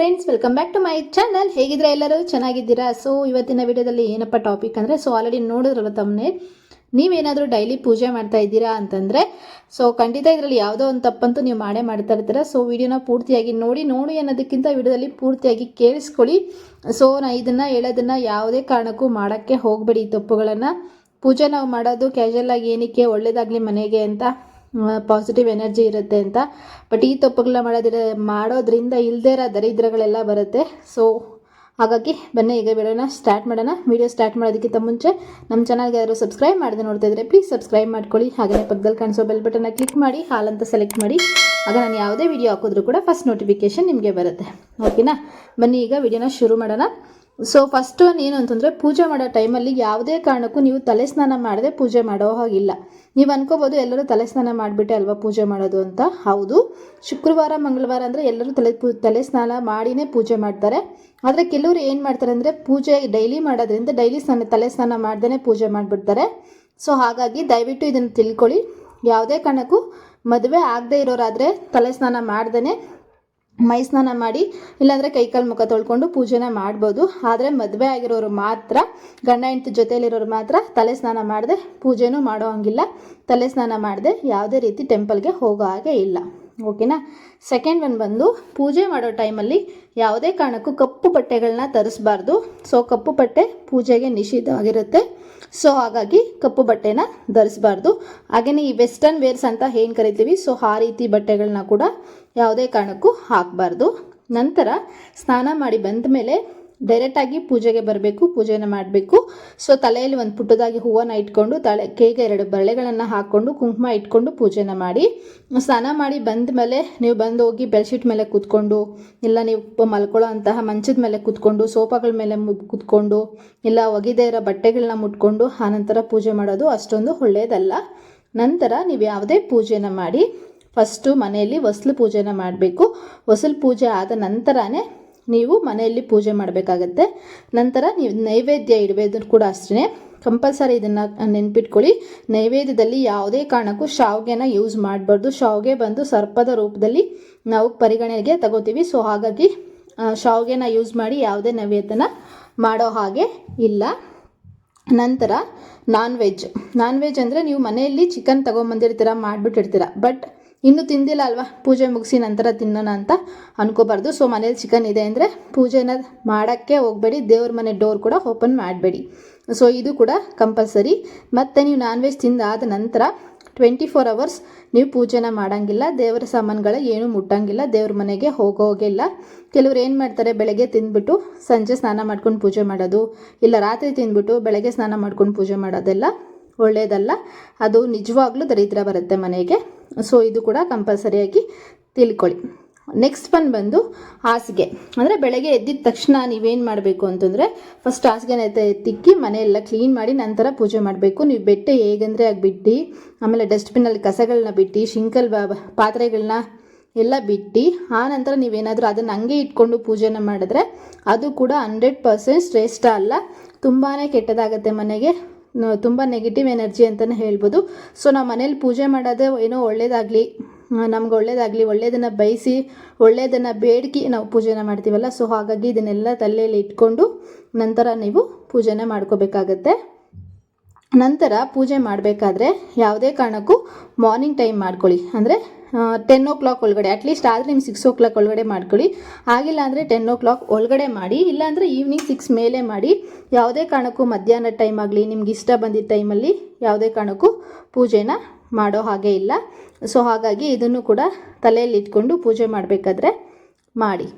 Welcome back to my channel ಹೇಗಿದ್ರೆ ಎಲ್ಲರೂ? ಚೆನ್ನಾಗಿದ್ದೀರಾ? So ಇವತ್ತಿನ ವಿಡಿಯೋದಲ್ಲಿ ಏನಪ್ಪ ಟಾಪಿಕ್ ಅಂದರೆ ಸೊ ಆಲ್ರೆಡಿ ನೋಡಿದ್ರಲ್ಲ ತಮ್ಮನೆ ನೀವೇನಾದರೂ ಡೈಲಿ ಪೂಜೆ ಮಾಡ್ತಾ ಇದ್ದೀರಾ ಅಂತಂದರೆ ಸೊ ಖಂಡಿತ ಇದರಲ್ಲಿ ಯಾವುದೋ ಒಂದು ತಪ್ಪಂತೂ ನೀವು ಮಾಡೇ ಮಾಡ್ತಾ ಇರ್ತೀರ. ಸೊ ವಿಡಿಯೋನ ಪೂರ್ತಿಯಾಗಿ ನೋಡಿ ನೋಡಿ ಅನ್ನೋದಕ್ಕಿಂತ ವಿಡಿಯೋದಲ್ಲಿ ಪೂರ್ತಿಯಾಗಿ ಕೇಳಿಸ್ಕೊಳ್ಳಿ. ಸೊ ನಾ ಇದನ್ನು ಹೇಳೋದನ್ನು ಯಾವುದೇ ಕಾರಣಕ್ಕೂ ಮಾಡೋಕ್ಕೆ ಹೋಗಬೇಡಿ ಈ ತಪ್ಪುಗಳನ್ನು. ಪೂಜೆ ನಾವು ಮಾಡೋದು ಕ್ಯಾಶುವಲ್ ಆಗಿ ಏನಕ್ಕೆ ಒಳ್ಳೇದಾಗಲಿ ಮನೆಗೆ ಅಂತ. ಪಾಸಿಟಿವ್ ಎನರ್ಜಿ ಇರುತ್ತೆ ಅಂತ. ಬಟ್ ಈ ತಪ್ಪುಗಳನ್ನ ಮಾಡೋದಿರ, ಮಾಡೋದ್ರಿಂದ ಇಲ್ಲದೇ ಇರೋ ದರಿದ್ರಗಳೆಲ್ಲ ಬರುತ್ತೆ. ಸೊ ಹಾಗಾಗಿ ಬನ್ನಿ, ಈಗ ವಿಡಿಯೋನ ಸ್ಟಾರ್ಟ್ ಮಾಡೋಣ. ವಿಡಿಯೋ ಸ್ಟಾರ್ಟ್ ಮಾಡೋದಕ್ಕಿಂತ ಮುಂಚೆ ನಮ್ಮ ಚಾನಲ್ಗೆ ಯಾರು ಸಬ್ಸ್ಕ್ರೈಬ್ ಮಾಡದೆ ನೋಡ್ತಾ ಇದ್ರೆ ಪ್ಲೀಸ್ ಸಬ್ಸ್ಕ್ರೈಬ್ ಮಾಡ್ಕೊಳ್ಳಿ. ಹಾಗೆಯೇ ಪಕ್ಕದಲ್ಲಿ ಕಾಣಿಸೋ ಬೆಲ್ ಬಟನ್ನ ಕ್ಲಿಕ್ ಮಾಡಿ, ಹಾಲ್ ಅಂತ ಸೆಲೆಕ್ಟ್ ಮಾಡಿ. ಆಗ ನಾನು ಯಾವುದೇ ವಿಡಿಯೋ ಹಾಕಿದ್ರು ಕೂಡ ಫಸ್ಟ್ ನೋಟಿಫಿಕೇಶನ್ ನಿಮಗೆ ಬರುತ್ತೆ. ಓಕೆನಾ ಬನ್ನಿ, ಈಗ ವಿಡಿಯೋನ ಶುರು ಮಾಡೋಣ. ಸೊ ಫಸ್ಟ್ ಒನ್ ಏನು ಅಂತಂದರೆ, ಪೂಜೆ ಮಾಡೋ ಟೈಮಲ್ಲಿ ಯಾವುದೇ ಕಾರಣಕ್ಕೂ ನೀವು ತಲೆ ಸ್ನಾನ ಮಾಡದೆ ಪೂಜೆ ಮಾಡೋ ಹಾಗಿಲ್ಲ. ನೀವು ಅನ್ಕೋಬೋದು ಎಲ್ಲರೂ ತಲೆ ಸ್ನಾನ ಮಾಡಿಬಿಟ್ಟೆ ಅಲ್ವಾ ಪೂಜೆ ಮಾಡೋದು ಅಂತ. ಹೌದು. ಶುಕ್ರವಾರ, ಮಂಗಳವಾರ ಅಂದರೆ ಎಲ್ಲರೂ ತಲೆ ತಲೆ ಸ್ನಾನ ಮಾಡಿನೇ ಪೂಜೆ ಮಾಡ್ತಾರೆ. ಆದರೆ ಕೆಲವರು ಏನು ಮಾಡ್ತಾರೆ ಅಂದರೆ, ಪೂಜೆ ಡೈಲಿ ಮಾಡೋದ್ರಿಂದ ಡೈಲಿ ಸ್ನಾನ ತಲೆ ಸ್ನಾನ ಮಾಡ್ದೇ ಪೂಜೆ ಮಾಡಿಬಿಡ್ತಾರೆ. ಸೊ ಹಾಗಾಗಿ ದಯವಿಟ್ಟು ಇದನ್ನು ತಿಳ್ಕೊಳ್ಳಿ. ಯಾವುದೇ ಕಾರಣಕ್ಕೂ ಮದುವೆ ಆಗದೆ ಇರೋರಾದರೆ ತಲೆ ಸ್ನಾನ ಮಾಡ್ದೇ ಮೈ ಸ್ನಾನ ಮಾಡಿ, ಇಲ್ಲಾಂದರೆ ಕೈಕಾಲು ಮುಖ ತೊಳ್ಕೊಂಡು ಪೂಜೆನ ಮಾಡ್ಬೋದು. ಆದರೆ ಮದುವೆ ಆಗಿರೋರು ಮಾತ್ರ, ಗಂಡ ಹೆಂಡತಿ ಜೊತೆಯಲ್ಲಿರೋರು ಮಾತ್ರ ತಲೆ ಸ್ನಾನ ಮಾಡದೆ, ಪೂಜೆನೂ ಮಾಡೋ ಹಂಗಿಲ್ಲ. ತಲೆ ಸ್ನಾನ ಮಾಡದೆ, ಯಾವುದೇ ರೀತಿ ಟೆಂಪಲ್ಗೆ ಹೋಗೋ ಹಾಗೆ ಇಲ್ಲ. ಓಕೆನಾ? ಸೆಕೆಂಡ್ ಒನ್ ಬಂದು ಪೂಜೆ ಮಾಡೋ ಟೈಮಲ್ಲಿ ಯಾವುದೇ ಕಾರಣಕ್ಕೂ ಕಪ್ಪು ಬಟ್ಟೆಗಳನ್ನ ತರಿಸಬಾರ್ದು. ಸೊ ಕಪ್ಪು ಬಟ್ಟೆ ಪೂಜೆಗೆ ನಿಷಿದ್ಧವಾಗಿರುತ್ತೆ. ಸೊ ಹಾಗಾಗಿ ಕಪ್ಪು ಬಟ್ಟೆನ ಧರಿಸಬಾರ್ದು. ಹಾಗೆಯೇ ಈ ವೆಸ್ಟರ್ನ್ ವೇರ್ಸ್ ಅಂತ ಏನು ಕರಿತೀವಿ? ಸೊ ಆ ರೀತಿ ಬಟ್ಟೆಗಳನ್ನ ಕೂಡ ಯಾವುದೇ ಕಾರಣಕ್ಕೂ ಹಾಕಬಾರ್ದು. ನಂತರ ಸ್ನಾನ ಮಾಡಿ ಬಂದ ಮೇಲೆ ಡೈರೆಕ್ಟಾಗಿ ಪೂಜೆಗೆ ಬರಬೇಕು, ಪೂಜೆನ ಮಾಡಬೇಕು. ಸೊ ತಲೆಯಲ್ಲಿ ಒಂದು ಪುಟ್ಟದಾಗಿ ಹೂವನ್ನು ಇಟ್ಕೊಂಡು ತಳೆ ಕೈಗೆ ಎರಡು ಬಳೆಗಳನ್ನು ಹಾಕ್ಕೊಂಡು ಕುಂಕುಮ ಇಟ್ಕೊಂಡು ಪೂಜೆನ ಮಾಡಿ. ಸ್ನಾನ ಮಾಡಿ ಬಂದ ಮೇಲೆ ನೀವು ಬಂದು ಹೋಗಿ ಬೆಡ್ಶೀಟ್ ಮೇಲೆ ಕೂತ್ಕೊಂಡು, ಇಲ್ಲ ನೀವು ಮಲ್ಕೊಳ್ಳೋ ಅಂತಹ ಮಂಚದ ಮೇಲೆ ಕೂತ್ಕೊಂಡು, ಸೋಫಾಗಳ ಮೇಲೆ ಕೂತ್ಕೊಂಡು, ಇಲ್ಲ ಒಗಿದೇ ಇರೋ ಬಟ್ಟೆಗಳನ್ನ ಮುಟ್ಕೊಂಡು ಆನಂತರ ಪೂಜೆ ಮಾಡೋದು ಅಷ್ಟೊಂದು ಒಳ್ಳೆಯದಲ್ಲ. ನಂತರ ನೀವು ಯಾವುದೇ ಪೂಜೆನ ಮಾಡಿ, ಫಸ್ಟು ಮನೆಯಲ್ಲಿ ಹೊಸಲು ಪೂಜೆನ ಮಾಡಬೇಕು. ಹೊಸಲು ಪೂಜೆ ಆದ ನಂತರನೇ ನೀವು ಮನೆಯಲ್ಲಿ ಪೂಜೆ ಮಾಡಬೇಕಾಗತ್ತೆ. ನಂತರ ನೀವು ನೈವೇದ್ಯ ಇಡಬೇಕು ಕೂಡ ಅಷ್ಟೇ ಕಂಪಲ್ಸರಿ ಇದನ್ನು ನೆನ್ಪಿಟ್ಕೊಳ್ಳಿ. ನೈವೇದ್ಯದಲ್ಲಿ ಯಾವುದೇ ಕಾರಣಕ್ಕೂ ಶಾವ್ಗೆನ ಯೂಸ್ ಮಾಡಬಾರ್ದು. ಶಾವ್ಗೆ ಬಂದು ಸರ್ಪದ ರೂಪದಲ್ಲಿ ನಾವು ಪರಿಗಣನೆಗೆ ತಗೋತೀವಿ. ಸೊ ಹಾಗಾಗಿ ಶಾವಿಗೆನ ಯೂಸ್ ಮಾಡಿ ಯಾವುದೇ ನೈವೇದ್ಯನ ಮಾಡೋ ಹಾಗೆ ಇಲ್ಲ. ನಂತರ ನಾನ್ ವೆಜ್ ನಾನ್ ವೆಜ್ ಅಂದರೆ ನೀವು ಮನೆಯಲ್ಲಿ ಚಿಕನ್ ತೊಗೊಂಬಂದಿರ್ತೀರ, ಮಾಡಿಬಿಟ್ಟಿರ್ತೀರ. ಬಟ್ ಇನ್ನೂ ತಿಂದಿಲ್ಲ ಅಲ್ವಾ? ಪೂಜೆ ಮುಗಿಸಿ ನಂತರ ತಿನ್ನೋಣ ಅಂತ ಅನ್ಕೋಬಾರ್ದು. ಸೊ ಮನೇಲಿ ಚಿಕನ್ ಇದೆ ಅಂದರೆ ಪೂಜೆನ ಮಾಡೋಕ್ಕೆ ಹೋಗಬೇಡಿ. ದೇವ್ರ ಮನೆ ಡೋರ್ ಕೂಡ ಓಪನ್ ಮಾಡಬೇಡಿ. ಸೊ ಇದು ಕೂಡ ಕಂಪಲ್ಸರಿ ಮತ್ತು ನೀವು ನಾನ್ ವೆಜ್ ತಿಂದಾದ ನಂತರ ಟ್ವೆಂಟಿ ಫೋರ್ ಅವರ್ಸ್ ನೀವು ಪೂಜೆನ ಮಾಡೋಂಗಿಲ್ಲ. ದೇವರ ಸಾಮಾನುಗಳ ಏನೂ ಮುಟ್ಟಂಗಿಲ್ಲ. ದೇವ್ರ ಮನೆಗೆ ಹೋಗೋಗಿಲ್ಲ ಕೆಲವ್ರು ಏನು ಮಾಡ್ತಾರೆ? ಬೆಳಗ್ಗೆ ತಿಂದ್ಬಿಟ್ಟು ಸಂಜೆ ಸ್ನಾನ ಮಾಡ್ಕೊಂಡು ಪೂಜೆ ಮಾಡೋದು, ಇಲ್ಲ ರಾತ್ರಿ ತಿಂದ್ಬಿಟ್ಟು ಬೆಳಗ್ಗೆ ಸ್ನಾನ ಮಾಡ್ಕೊಂಡು ಪೂಜೆ ಮಾಡೋದೆಲ್ಲ ಒಳ್ಳೆಯದಲ್ಲ ಅದು ನಿಜವಾಗ್ಲೂ ದರಿದ್ರ ಬರುತ್ತೆ ಮನೆಗೆ. ಸೊ ಇದು ಕೂಡ ಕಂಪಲ್ಸರಿಯಾಗಿ ತಿಳ್ಕೊಳ್ಳಿ. ನೆಕ್ಸ್ಟ್ ಒನ್ ಬಂದು ಹಾಸಿಗೆ. ಅಂದರೆ ಬೆಳಗ್ಗೆ ಎದ್ದಿದ ತಕ್ಷಣ ನೀವೇನು ಮಾಡಬೇಕು ಅಂತಂದರೆ ಫಸ್ಟ್ ಹಾಸಿಗೆನ ತಿಕ್ಕಿ ಮನೆಯೆಲ್ಲ ಕ್ಲೀನ್ ಮಾಡಿ ನಂತರ ಪೂಜೆ ಮಾಡಬೇಕು. ನೀವು ಬೆಟ್ಟೆ ಹೇಗಂದರೆ ಆಗಿ ಬಿಟ್ಟು ಆಮೇಲೆ ಡಸ್ಟ್ಬಿನ್ನಲ್ಲಿ ಕಸಗಳನ್ನ ಬಿಟ್ಟು ಶಿಂಕಲ್ ಪಾತ್ರೆಗಳನ್ನ ಎಲ್ಲ ಬಿಟ್ಟು ನಂತರ ನೀವೇನಾದರೂ ಅದನ್ನು ಹಂಗೆ ಇಟ್ಕೊಂಡು ಪೂಜೆನ ಮಾಡಿದ್ರೆ ಅದು ಕೂಡ ಹಂಡ್ರೆಡ್ ಪರ್ಸೆಂಟ್ ಶ್ರೇಷ್ಠ ಅಲ್ಲ. ತುಂಬಾ ಕೆಟ್ಟದಾಗತ್ತೆ ಮನೆಗೆ. ತುಂಬ ನೆಗೆಟಿವ್ ಎನರ್ಜಿ ಅಂತಲೇ ಹೇಳ್ಬೋದು. ಸೊ ನಾವು ಮನೇಲಿ ಪೂಜೆ ಮಾಡೋದೇ ಏನೋ ಒಳ್ಳೇದಾಗಲಿ ನಮ್ಗೆ ಒಳ್ಳೇದಾಗಲಿ, ಒಳ್ಳೇದನ್ನು ಬಯಸಿ, ಒಳ್ಳೇದನ್ನು ಬೇಡಿಕೆ ನಾವು ಪೂಜೆನ ಮಾಡ್ತೀವಲ್ಲ ಸೊ ಹಾಗಾಗಿ ಇದನ್ನೆಲ್ಲ ತಲೆಯಲ್ಲಿ ಇಟ್ಕೊಂಡು ನಂತರ ನೀವು ಪೂಜೆನ ಮಾಡ್ಕೋಬೇಕಾಗತ್ತೆ. ನಂತರ ಪೂಜೆ ಮಾಡಬೇಕಾದ್ರೆ ಯಾವುದೇ ಕಾರಣಕ್ಕೂ ಮಾರ್ನಿಂಗ್ ಟೈಮ್ ಮಾಡ್ಕೊಳ್ಳಿ. ಅಂದರೆ ಟೆನ್ ಓ ಕ್ಲಾಕ್ ಒಳಗಡೆ ಅಟ್ಲೀಸ್ಟ್ ಆದರೆ ನಿಮ್ಗೆ ಸಿಕ್ಸ್ ಓ ಕ್ಲಾಕ್ ಒಳಗಡೆ ಮಾಡ್ಕೊಳ್ಳಿ. ಆಗಿಲ್ಲ ಅಂದರೆ ಟೆನ್ ಓ ಕ್ಲಾಕ್ ಒಳಗಡೆ ಮಾಡಿ ಇಲ್ಲಾಂದರೆ ಈವ್ನಿಂಗ್ ಸಿಕ್ಸ್ ಮೇಲೆ ಮಾಡಿ, ಯಾವುದೇ ಕಾರಣಕ್ಕೂ ಮಧ್ಯಾಹ್ನ ಟೈಮ್ ಆಗಲಿ, ನಿಮ್ಗೆ ಇಷ್ಟ ಬಂದಿದ್ದ ಟೈಮಲ್ಲಿ ಯಾವುದೇ ಕಾರಣಕ್ಕೂ ಪೂಜೆನ ಮಾಡೋ ಹಾಗೆ ಇಲ್ಲ. ಸೊ ಹಾಗಾಗಿ ಇದನ್ನು ಕೂಡ ತಲೆಯಲ್ಲಿ ಇಟ್ಕೊಂಡು ಪೂಜೆ ಮಾಡಬೇಕಾದ್ರೆ ಮಾಡಿ.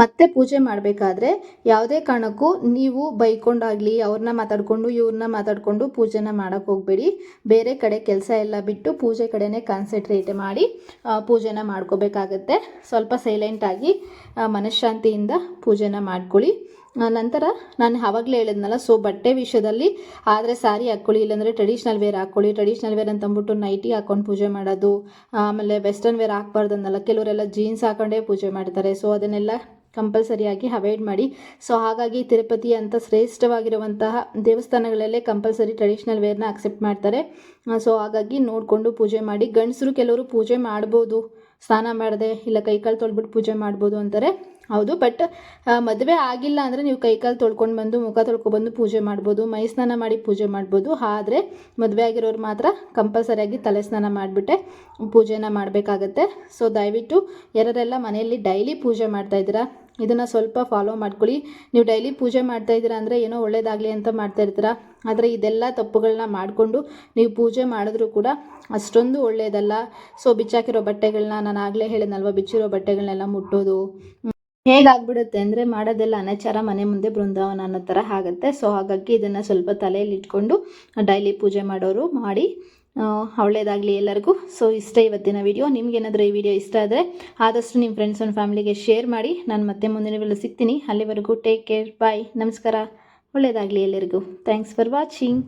ಮತ್ತೆ ಪೂಜೆ ಮಾಡಬೇಕಾದ್ರೆ ಯಾವುದೇ ಕಾರಣಕ್ಕೂ ನೀವು ಬೈಕೊಂಡಾಗಲಿ, ಅವ್ರನ್ನ ಮಾತಾಡಿಕೊಂಡು, ಇವ್ರನ್ನ ಮಾತಾಡಿಕೊಂಡು ಪೂಜೆನ ಮಾಡೋಕ್ಕೆ ಹೋಗಬೇಡಿ. ಬೇರೆ ಕಡೆ ಕೆಲಸ ಎಲ್ಲ ಬಿಟ್ಟು ಪೂಜೆ ಕಡೆನೇ ಕಾನ್ಸಂಟ್ರೇಟ್ ಮಾಡಿ ಪೂಜೆನ ಮಾಡ್ಕೋಬೇಕಾಗತ್ತೆ. ಸ್ವಲ್ಪ ಸೈಲೆಂಟಾಗಿ ಮನಃಶಾಂತಿಯಿಂದ ಪೂಜೆನ ಮಾಡ್ಕೊಳ್ಳಿ. ನಂತರ ನಾನು ಆವಾಗಲೇ ಹೇಳಿದ್ನಲ್ಲ ಸೊ ಬಟ್ಟೆ ವಿಷಯದಲ್ಲಿ, ಆದರೆ ಸಾರಿ ಹಾಕ್ಕೊಳ್ಳಿ ಇಲ್ಲಾಂದರೆ ಟ್ರೆಡಿಷ್ನಲ್ ವೇರ್ ಹಾಕ್ಕೊಳ್ಳಿ ಟ್ರೆಡಿಷ್ನಲ್ ವೇರ್ ಅಂತ ಅಂದ್ಬಿಟ್ಟು ನೈಟಿ ಹಾಕ್ಕೊಂಡು ಪೂಜೆ ಮಾಡೋದು, ಆಮೇಲೆ ವೆಸ್ಟರ್ನ್ ವೇರ್ ಹಾಕ್ಬಾರ್ದು ಅನ್ನಲ್ಲ ಕೆಲವರೆಲ್ಲ ಜೀನ್ಸ್ ಹಾಕೊಂಡೇ ಪೂಜೆ ಮಾಡ್ತಾರೆ. ಸೊ ಅದನ್ನೆಲ್ಲ ಕಂಪಲ್ಸರಿಯಾಗಿ ಅವಾಯ್ಡ್ ಮಾಡಿ. ಸೊ ಹಾಗಾಗಿ ತಿರುಪತಿ ಅಂತ ಶ್ರೇಷ್ಠವಾಗಿರುವಂತಹ ದೇವಸ್ಥಾನಗಳಲ್ಲೇ ಕಂಪಲ್ಸರಿ ಟ್ರೆಡಿಷ್ನಲ್ ವೇರ್ನ ಅಕ್ಸೆಪ್ಟ್ ಮಾಡ್ತಾರೆ. ಸೊ ಹಾಗಾಗಿ ನೋಡಿಕೊಂಡು ಪೂಜೆ ಮಾಡಿ. ಗಂಡಸರು ಕೆಲವರು ಪೂಜೆ ಮಾಡ್ಬೋದು. ಸ್ನಾನ ಮಾಡದೆ ಇಲ್ಲ ಕೈಕಾಲು ತೊಳ್ಬಿಟ್ಟು ಪೂಜೆ ಮಾಡ್ಬೋದು ಅಂತಾರೆ. ಹೌದು ಬಟ್ ಮದುವೆ ಆಗಿಲ್ಲ ಅಂದರೆ ನೀವು ಕೈಕಾಲು ತೊಳ್ಕೊಂಡು ಬಂದು, ಮುಖ ತೊಳ್ಕೊಬಂದು ಪೂಜೆ ಮಾಡ್ಬೋದು. ಮೈ ಸ್ನಾನ ಮಾಡಿ ಪೂಜೆ ಮಾಡ್ಬೋದು. ಆದರೆ ಮದುವೆ ಆಗಿರೋರು ಮಾತ್ರ ಕಂಪಲ್ಸರಿಯಾಗಿ ತಲೆ ಸ್ನಾನ ಮಾಡಿಬಿಟ್ಟೆ. ಪೂಜೆನ ಮಾಡಬೇಕಾಗತ್ತೆ. ಸೊ ದಯವಿಟ್ಟು ಯಾರೆಲ್ಲ ಮನೆಯಲ್ಲಿ ಡೈಲಿ ಪೂಜೆ ಮಾಡ್ತಾ ಇದ್ದೀರಾ ಇದನ್ನು ಸ್ವಲ್ಪ ಫಾಲೋ ಮಾಡ್ಕೊಳ್ಳಿ. ನೀವು ಡೈಲಿ ಪೂಜೆ ಮಾಡ್ತಾ ಇದ್ದೀರಾ ಅಂದರೆ ಏನೋ ಒಳ್ಳೇದಾಗಲಿ ಅಂತ ಮಾಡ್ತಾ ಇರ್ತೀರಾ. ಆದರೆ ಇದೆಲ್ಲ ತಪ್ಪುಗಳನ್ನ ಮಾಡಿಕೊಂಡು ನೀವು ಪೂಜೆ ಮಾಡಿದ್ರೂ ಕೂಡ ಅಷ್ಟೊಂದು ಒಳ್ಳೆಯದಲ್ಲ ಸೊ ಬಿಚ್ಚಾಕಿರೋ ಬಟ್ಟೆಗಳನ್ನ ನಾನು ಆಗಲೇ ಹೇಳಿದ್ನಲ್ವ, ಬಿಚ್ಚಿರೋ ಬಟ್ಟೆಗಳನ್ನೆಲ್ಲ ಮುಟ್ಟೋದು. ಹೇಗಾಗ್ಬಿಡುತ್ತೆ ಅಂದರೆ ಮಾಡೋದೆಲ್ಲ ಅನಾಚಾರ ಮನೆ ಮುಂದೆ ಬೃಂದಾವನ ಅನ್ನೋ ಥರ ಆಗುತ್ತೆ. ಸೊ ಹಾಗಾಗಿ ಇದನ್ನು ಸ್ವಲ್ಪ ತಲೆಯಲ್ಲಿ ಇಟ್ಕೊಂಡು ಡೈಲಿ ಪೂಜೆ ಮಾಡೋರು ಮಾಡಿ. ಒಳ್ಳೆಯದಾಗಲಿ ಎಲ್ಲರಿಗೂ. ಸೊ ಇಷ್ಟ ಇವತ್ತಿನ ವಿಡಿಯೋ ನಿಮ್ಗೇನಾದರೂ ಈ ವಿಡಿಯೋ ಇಷ್ಟ ಆದರೆ ಆದಷ್ಟು ನಿಮ್ಮ ಫ್ರೆಂಡ್ಸ್ ಒಂದು ಫ್ಯಾಮಿಲಿಗೆ ಶೇರ್ ಮಾಡಿ. ನಾನು ಮತ್ತೆ ಮುಂದಿನ ವಿಡಿಯೋ ಸಿಗ್ತೀನಿ. ಅಲ್ಲಿವರೆಗೂ ಟೇಕ್ ಕೇರ್ ಬಾಯ್ ನಮಸ್ಕಾರ. ಒಳ್ಳೆಯದಾಗಲಿ ಎಲ್ಲರಿಗೂ. Thanks for watching